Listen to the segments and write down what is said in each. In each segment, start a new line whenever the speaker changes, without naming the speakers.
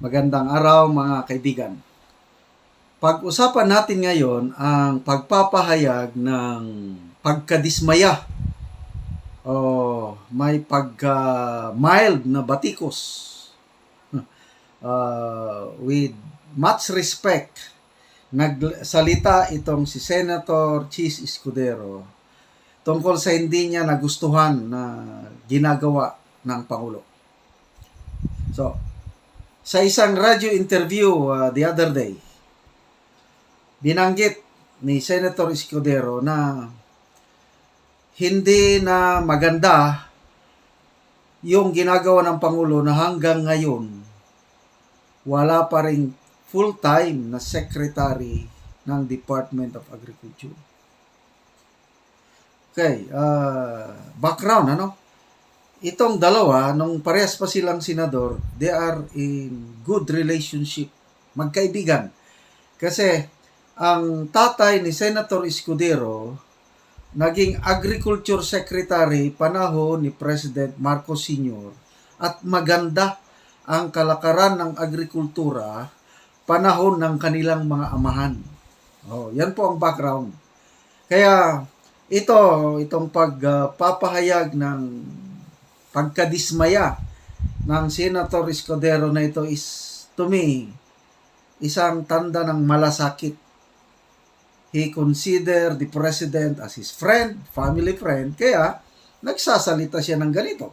Magandang araw mga kaibigan. Pag-usapan natin ngayon ang pagpapahayag ng pagkadismaya o may pagka mild na batikos Uh, with much respect nagsalita itong si Senator Chis Escudero tungkol sa hindi niya nagustuhan na ginagawa ng Pangulo. So, sa isang radio interview uh, the other day, binanggit ni Senator Escudero na hindi na maganda yung ginagawa ng Pangulo na hanggang ngayon wala pa rin full-time na secretary ng Department of Agriculture. Okay, uh, background ano? Itong dalawa, nung parehas pa silang senador, they are in good relationship, magkaibigan. Kasi ang tatay ni Senator Escudero, naging agriculture secretary panahon ni President Marcos Sr. at maganda ang kalakaran ng agrikultura panahon ng kanilang mga amahan. Oh, yan po ang background. Kaya ito, itong pagpapahayag ng pagkadismaya ng Senator Escudero na ito is to me isang tanda ng malasakit. He consider the president as his friend, family friend, kaya nagsasalita siya ng ganito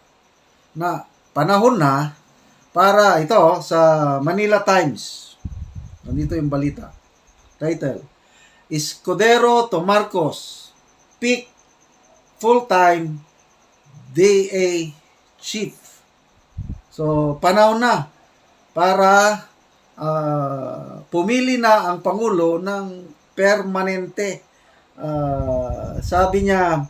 na panahon na para ito sa Manila Times. Nandito yung balita. Title. Escudero to Marcos. Pick full-time DA chief. So, panahon na para uh, pumili na ang Pangulo ng permanente. Uh, sabi niya,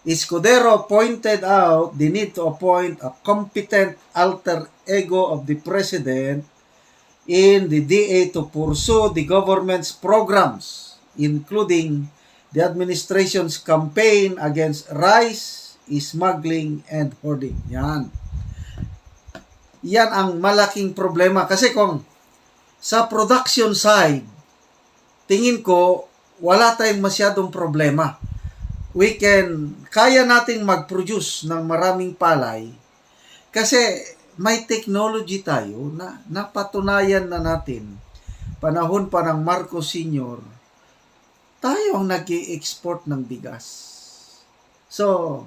Escudero pointed out the need to appoint a competent alter ego of the president in the DA to pursue the government's programs, including the administration's campaign against rice, smuggling, and hoarding. Yan. Yan ang malaking problema. Kasi kung sa production side, tingin ko, wala tayong masyadong problema we can, kaya nating mag-produce ng maraming palay kasi may technology tayo na napatunayan na natin panahon pa ng Marcos Sr. tayo ang nag export ng bigas. So,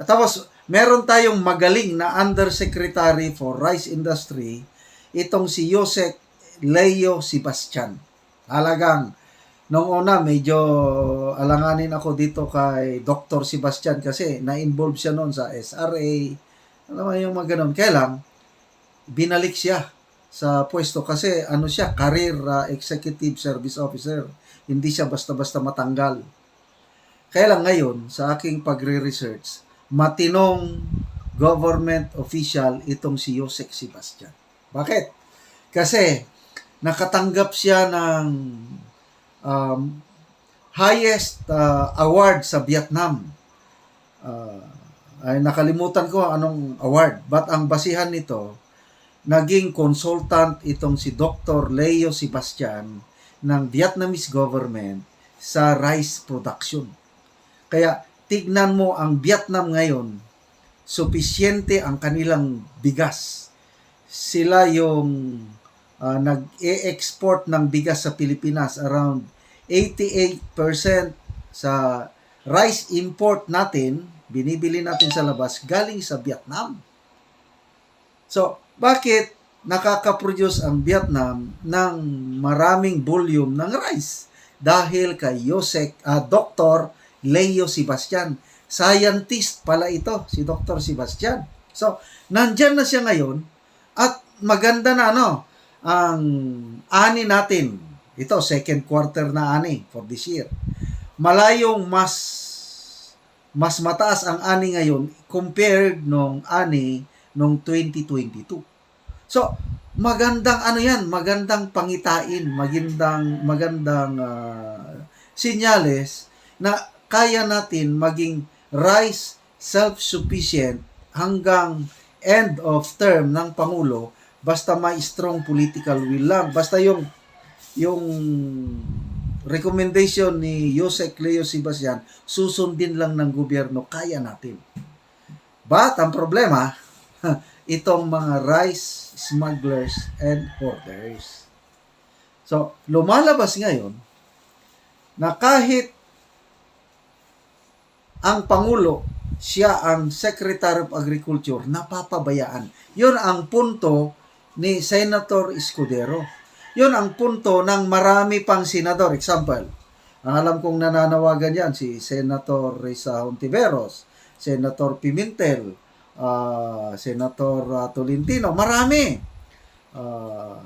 tapos meron tayong magaling na Undersecretary for Rice Industry, itong si Josek Leo Sebastian. Halagang Noong una, medyo alanganin ako dito kay Dr. Sebastian kasi na-involve siya noon sa SRA. Alam mo yung mga ganun. Kaya lang, binalik siya sa pwesto kasi ano siya, career uh, executive service officer. Hindi siya basta-basta matanggal. Kaya lang ngayon, sa aking pagre-research, matinong government official itong si Yosek Sebastian. Bakit? Kasi nakatanggap siya ng um, highest uh, award sa Vietnam. Uh, ay nakalimutan ko anong award. But ang basihan nito, naging consultant itong si Dr. Leo Sebastian ng Vietnamese government sa rice production. Kaya tignan mo ang Vietnam ngayon, supisyente ang kanilang bigas. Sila yung uh, nag-e-export ng bigas sa Pilipinas around 88% sa rice import natin, binibili natin sa labas, galing sa Vietnam. So, bakit nakaka-produce ang Vietnam ng maraming volume ng rice? Dahil kay Yosek, uh, Dr. Leo Sebastian. Scientist pala ito, si Dr. Sebastian. So, nandyan na siya ngayon at maganda na ano, ang ani natin. Ito, second quarter na ani for this year. Malayong mas mas mataas ang ani ngayon compared nung ani nung 2022. So, magandang ano yan, magandang pangitain, magandang magandang uh, sinyales na kaya natin maging rice self-sufficient hanggang end of term ng Pangulo Basta may strong political will lang. Basta yung yung recommendation ni Jose Leo Sebastian, susundin lang ng gobyerno, kaya natin. But ang problema, itong mga rice smugglers and hoarders. So, lumalabas ngayon na kahit ang Pangulo, siya ang Secretary of Agriculture, napapabayaan. Yun ang punto ni Senator Escudero. Yun ang punto ng marami pang senador. Example, ang alam kong nananawagan yan, si Senator Risa Hontiveros, Senator Pimentel, ah, Senator ah, Tolentino, marami. Ah,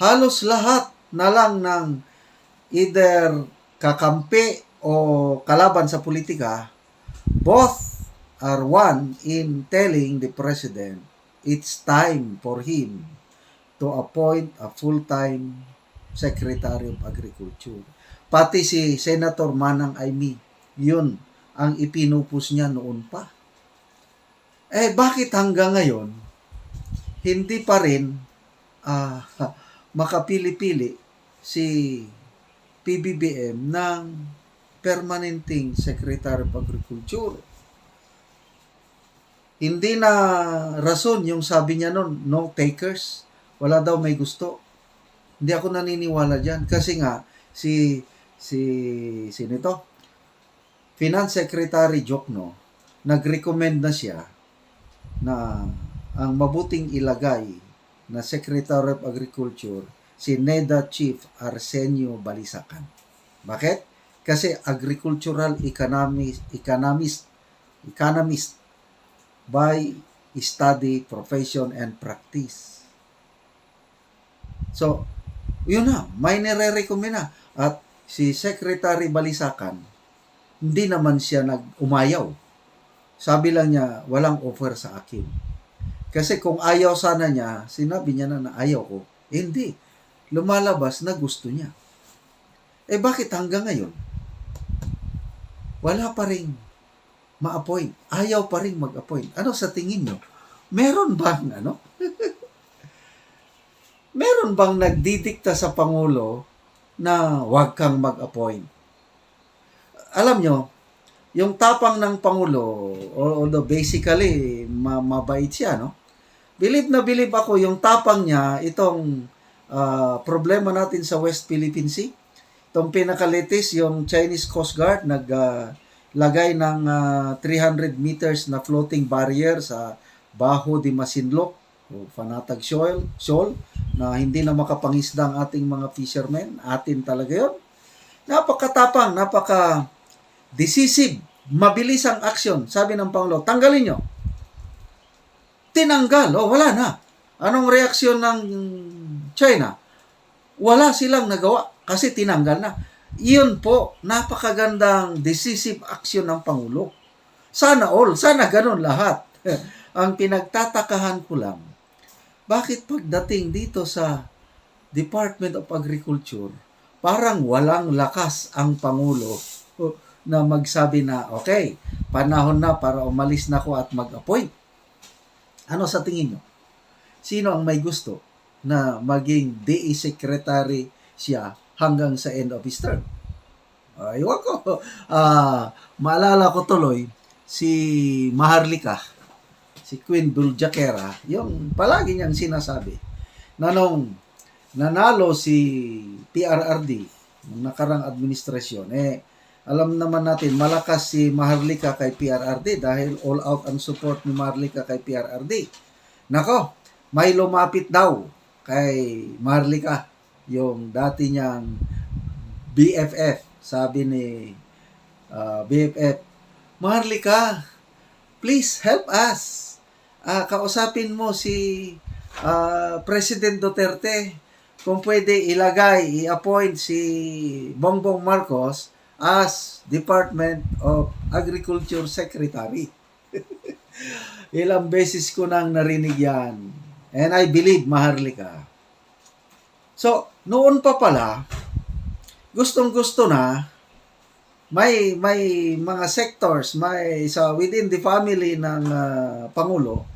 halos lahat na lang ng either kakampi o kalaban sa politika, both are one in telling the president it's time for him to appoint a full-time Secretary of Agriculture. Pati si Senator Manang Aimee, yun ang ipinupus niya noon pa. Eh, bakit hanggang ngayon, hindi pa rin ah, makapili-pili si PBBM ng permanenting Secretary of Agriculture. Hindi na rason yung sabi niya noon, no takers, wala daw may gusto. Hindi ako naniniwala diyan kasi nga si si sino ito? Finance Secretary Jokno nag-recommend na siya na ang mabuting ilagay na Secretary of Agriculture si NEDA Chief Arsenio Balisacan. Bakit? Kasi agricultural economist, economist, economist by study, profession, and practice. So, yun na, may nire-recommend na. At si Secretary Balisacan, hindi naman siya nag-umayaw. Sabi lang niya, walang offer sa akin. Kasi kung ayaw sana niya, sinabi niya na na ayaw ko. Hindi. Lumalabas na gusto niya. Eh bakit hanggang ngayon? Wala pa rin ma-appoint. Ayaw pa rin mag-appoint. Ano sa tingin nyo? Meron bang ano? Meron bang nagdidikta sa Pangulo na huwag kang mag-appoint? Alam nyo, yung tapang ng Pangulo, although basically ma- mabait siya, no? Believe na believe ako, yung tapang niya, itong ah, problema natin sa West Philippine Sea, itong pinakalitis, yung Chinese Coast Guard, nag, ah, lagay ng ah, 300 meters na floating barrier sa Baho de Masinloc o Fanatag Shoal, Shoal na hindi na makapangisda ang ating mga fishermen. Atin talaga yun. Napakatapang, napaka decisive, mabilis ang action. Sabi ng Pangulo, tanggalin nyo. Tinanggal. O, wala na. Anong reaksyon ng China? Wala silang nagawa kasi tinanggal na. Iyon po, napakagandang decisive action ng Pangulo. Sana all, sana ganun lahat. Ang pinagtatakahan ko lang, bakit pagdating dito sa Department of Agriculture, parang walang lakas ang Pangulo na magsabi na, okay, panahon na para umalis na ako at mag-appoint. Ano sa tingin nyo? Sino ang may gusto na maging DE Secretary siya hanggang sa end of his term. Uh, ko. Ah, maalala ko tuloy si Maharlika, si Queen Duljaquera, yung palagi niyang sinasabi na nung nanalo si PRRD, nung nakarang administrasyon, eh, alam naman natin, malakas si Maharlika kay PRRD dahil all out ang support ni Maharlika kay PRRD. Nako, may lumapit daw kay Maharlika yung dati niyang BFF, sabi ni uh, BFF, Maharlika, please help us. Ah, kausapin mo si ah, President Duterte kung pwede ilagay, i-appoint si Bongbong Marcos as Department of Agriculture Secretary. Ilang beses ko nang narinig yan. And I believe Maharlika. So, noon pa pala, gustong gusto na, may may mga sectors, may sa within the family ng ah, pangulo,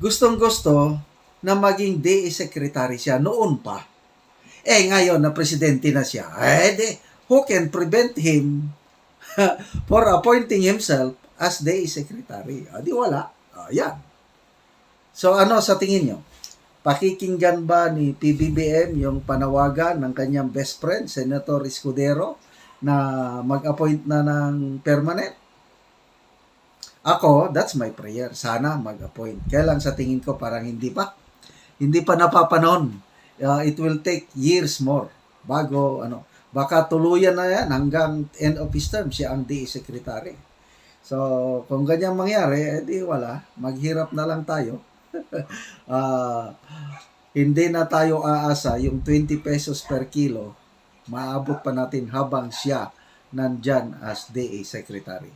gustong gusto na maging DA secretary siya noon pa. Eh ngayon na presidente na siya, eh di, who can prevent him for appointing himself as DA secretary? Ah, wala. Ah, yan. So ano sa tingin nyo? Pakikinggan ba ni PBBM yung panawagan ng kanyang best friend, Senator Escudero, na mag-appoint na ng permanent? Ako, that's my prayer. Sana mag-appoint. Kaya lang sa tingin ko parang hindi pa. Hindi pa napapanon. Uh, it will take years more bago ano. Baka tuluyan na yan hanggang end of his term siya ang DE secretary. So, kung ganyan mangyari, edi wala. Maghirap na lang tayo. Ah, hindi na tayo aasa yung 20 pesos per kilo maabot pa natin habang siya nandyan as DA secretary.